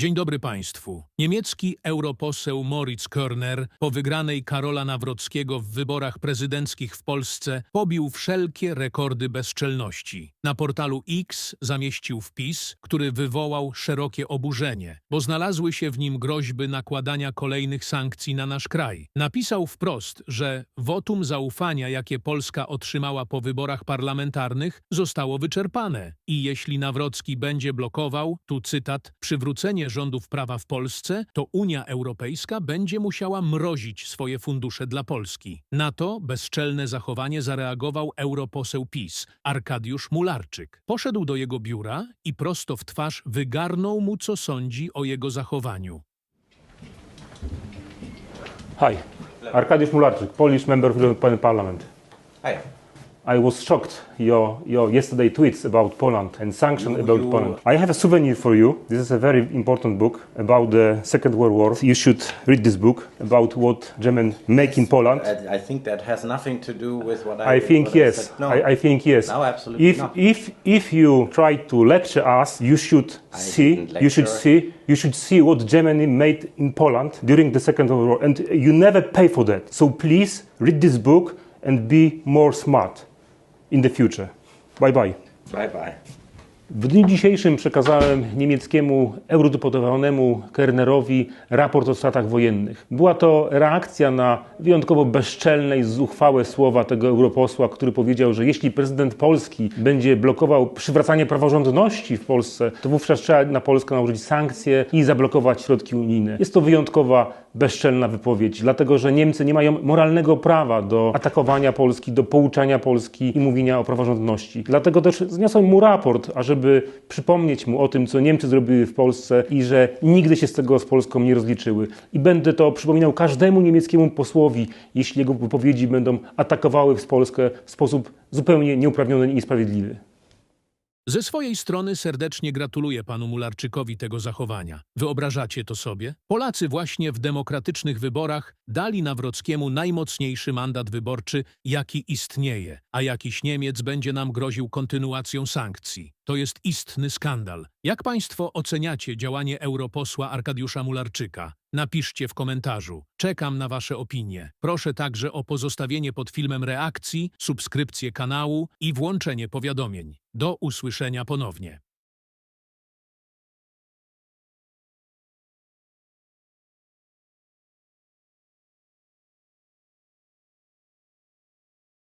Dzień dobry Państwu. Niemiecki europoseł Moritz Körner po wygranej Karola Nawrockiego w wyborach prezydenckich w Polsce pobił wszelkie rekordy bezczelności. Na portalu X zamieścił wpis, który wywołał szerokie oburzenie, bo znalazły się w nim groźby nakładania kolejnych sankcji na nasz kraj. Napisał wprost, że wotum zaufania, jakie Polska otrzymała po wyborach parlamentarnych, zostało wyczerpane i jeśli Nawrocki będzie blokował, tu cytat, przywrócenie rządów prawa w Polsce, to Unia Europejska będzie musiała mrozić swoje fundusze dla Polski. Na to bezczelne zachowanie zareagował europoseł PiS, Arkadiusz Mularczyk. Poszedł do jego biura i prosto w twarz wygarnął mu, co sądzi o jego zachowaniu. Hi, Arkadiusz Mularczyk, Polish member of the European Parliament. Hi. I was shocked your, your yesterday tweets about Poland and sanctions You- about you- Poland. I have a souvenir for you. This is a very important book about the Second World War. You should read this book about what German make in Poland. I, I think that has nothing to do with what I. I think I yes. said. No. I, I think yes. No, absolutely If not. if if you try to lecture us, you should I see. You should see. You should see what Germany made in Poland during the Second World War, and you never pay for that. So please read this book and be more smart in the future. Bye bye. Bye bye. W dniu dzisiejszym przekazałem niemieckiemu eurodeputowanemu Kernerowi raport o stratach wojennych. Była to reakcja na wyjątkowo bezczelne i zuchwałe słowa tego europosła, który powiedział, że jeśli prezydent Polski będzie blokował przywracanie praworządności w Polsce, to wówczas trzeba na Polskę nałożyć sankcje i zablokować środki unijne. Jest to wyjątkowa bezczelna wypowiedź, dlatego że Niemcy nie mają moralnego prawa do atakowania Polski, do pouczania Polski i mówienia o praworządności. Dlatego też zniosłem mu raport, ażeby przypomnieć mu o tym, co Niemcy zrobiły w Polsce i że nigdy się z tego z Polską nie rozliczyły. I będę to przypominał każdemu niemieckiemu posłowi, jeśli jego wypowiedzi będą atakowały w Polskę w sposób zupełnie nieuprawniony i niesprawiedliwy. Ze swojej strony serdecznie gratuluję panu Mularczykowi tego zachowania. Wyobrażacie to sobie? Polacy właśnie w demokratycznych wyborach dali Nawrockiemu najmocniejszy mandat wyborczy, jaki istnieje, a jakiś Niemiec będzie nam groził kontynuacją sankcji. To jest istny skandal. Jak państwo oceniacie działanie europosła Arkadiusza Mularczyka? Napiszcie w komentarzu. Czekam na wasze opinie. Proszę także o pozostawienie pod filmem reakcji, subskrypcję kanału i włączenie powiadomień. Do usłyszenia ponownie.